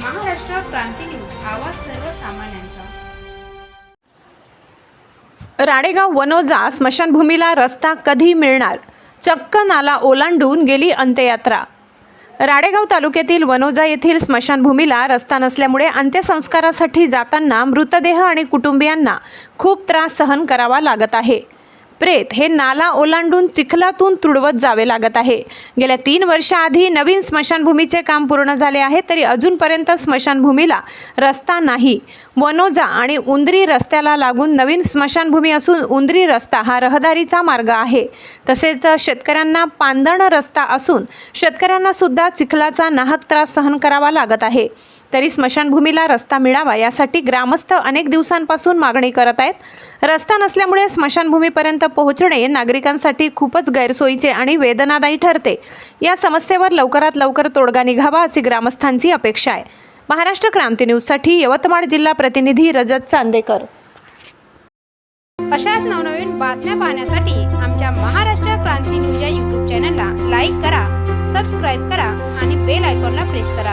क्रांती news आवाज सर्वसामान्यांचा. राडेगाव वनोजा स्मशानभूमीला रस्ता कधी मिळणार? चक्क नाला ओलांडून गेली अंत्ययात्रा. राडेगाव तालुक्यातील वनोजा येथील स्मशानभूमीला रस्ता नसल्यामुळे अंत्यसंस्कारासाठी जाताना मृतदेह आणि कुटुंबियांना खूप त्रास सहन करावा लागत आहे. प्रेत हे नाला ओलांडून चिखलातून तुडवत जावे लागत आहे. गेल्या तीन वर्षाआधी नवीन स्मशानभूमीचे काम पूर्ण झाले आहे तरी अजूनपर्यंत स्मशानभूमीला रस्ता नाही. वनोजा आणि उंदरी रस्त्याला लागून नवीन स्मशानभूमी असून उंदरी रस्ता हा रहदारीचा मार्ग आहे. तसेच शेतकऱ्यांना पांदण रस्ता असून शेतकऱ्यांना सुद्धा चिखलाचा नाहक त्रास सहन करावा लागत आहे. तरी स्मशानभूमीला रस्ता मिळावा यासाठी ग्रामस्थ अनेक दिवसांपासून मागणी करत आहेत. रस्ता नसल्यामुळे स्मशानभूमीपर्यंत पोहोचणे नागरिकांसाठी खूपच गैरसोयीचे आणि वेदनादायी ठरते. या समस्येवर लवकरात लवकर तोडगा निघावा अशी ग्रामस्थांची अपेक्षा आहे. महाराष्ट्र क्रांती न्यूजसाठी यवतमाळ जिल्हा प्रतिनिधी रजत चांदेकर. अशाच नवनवीन बातम्या पाहण्यासाठी आमच्या महाराष्ट्र क्रांती न्यूज या यूट्यूब चॅनलला लाईक करा सबस्क्राईब करा आणि बेल आयकॉनला प्रेस करा.